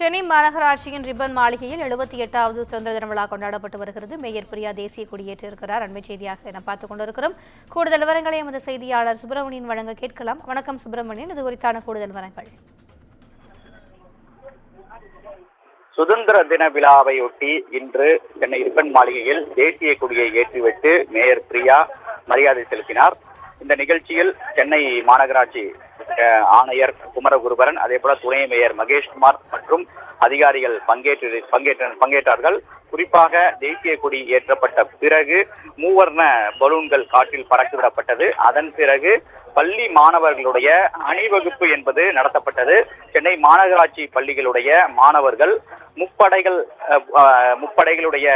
சென்னை மாநகராட்சியின் ரிப்பன் மாளிகையில் எழுபத்தி எட்டாவது சுதந்திர தின விழா கொண்டாடப்பட்டு வருகிறது. மேயர் பிரியா தேசிய கொடியேற்றிருக்கிறார் அண்மை செய்தியாக என பார்த்துக் கொண்டிருக்கிறோம். கூடுதல் விவரங்களை எமது செய்தியாளர் சுப்பிரமணியன் வழங்க கேட்கலாம். வணக்கம் சுப்பிரமணியன். இது குறித்தான கூடுதல் விவரங்கள். சுதந்திர தின விழாவையொட்டி இன்று சென்னை ரிப்பன் மாளிகையில் தேசிய கொடியை ஏற்றிவிட்டு மேயர் பிரியா மரியாதை செலுத்தினார். இந்த நிகழ்ச்சியில் சென்னை மாநகராட்சி ஆணையர் குமரகுருபரன் அதே போல துணை மேயர் மகேஷ்குமார் மற்றும் அதிகாரிகள் பங்கேற்று பங்கேற்ற பங்கேற்றார்கள். குறிப்பாக தேசிய கொடி ஏற்றப்பட்ட பிறகு மூவர்ண பலூன்கள் காற்றில் பறக்கிவிடப்பட்டது. அதன் பிறகு பள்ளி மாணவர்களுடைய அணிவகுப்பு என்பது நடத்தப்பட்டது. சென்னை மாநகராட்சி பள்ளிகளுடைய மாணவர்கள் முப்படைகள் முப்படைகளுடைய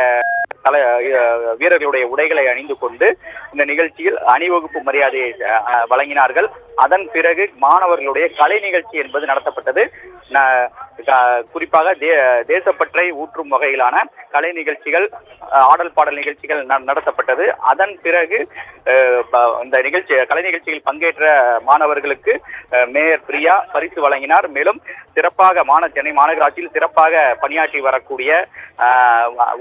தலை அஹ், வீரர்களுடைய உடைகளை அணிந்து கொண்டு இந்த நிகழ்ச்சியில் அணிவகுப்பு மரியாதையை அஹ், வழங்கினார்கள். அதன் பிறகு மாணவர்களுடைய கலை நிகழ்ச்சி என்பது நடத்தப்பட்டது. குறிப்பாக தே தேசப்பற்றை ஊற்றும் வகையிலான கலை நிகழ்ச்சிகள் ஆடல் பாடல் நிகழ்ச்சிகள் நடத்தப்பட்டது. அதன் பிறகு இந்த நிகழ்ச்சி கலை நிகழ்ச்சியில் பங்கேற்ற மாணவர்களுக்கு மேயர் பிரியா பரிசு வழங்கினார். மேலும் சிறப்பாக மான சென்னை மாநகராட்சியில் சிறப்பாக பணியாற்றி வரக்கூடிய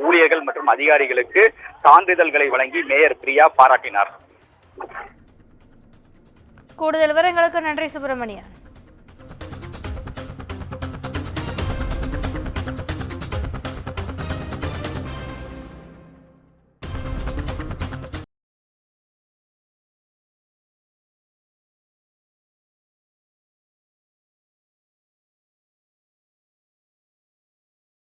ஊழியர்கள் மற்றும் அதிகாரிகளுக்கு சான்றிதழ்களை வழங்கி மேயர் பிரியா பாராட்டினார். கூடுதல் விவரங்களுக்கு நன்றி சுப்பிரமணியன்.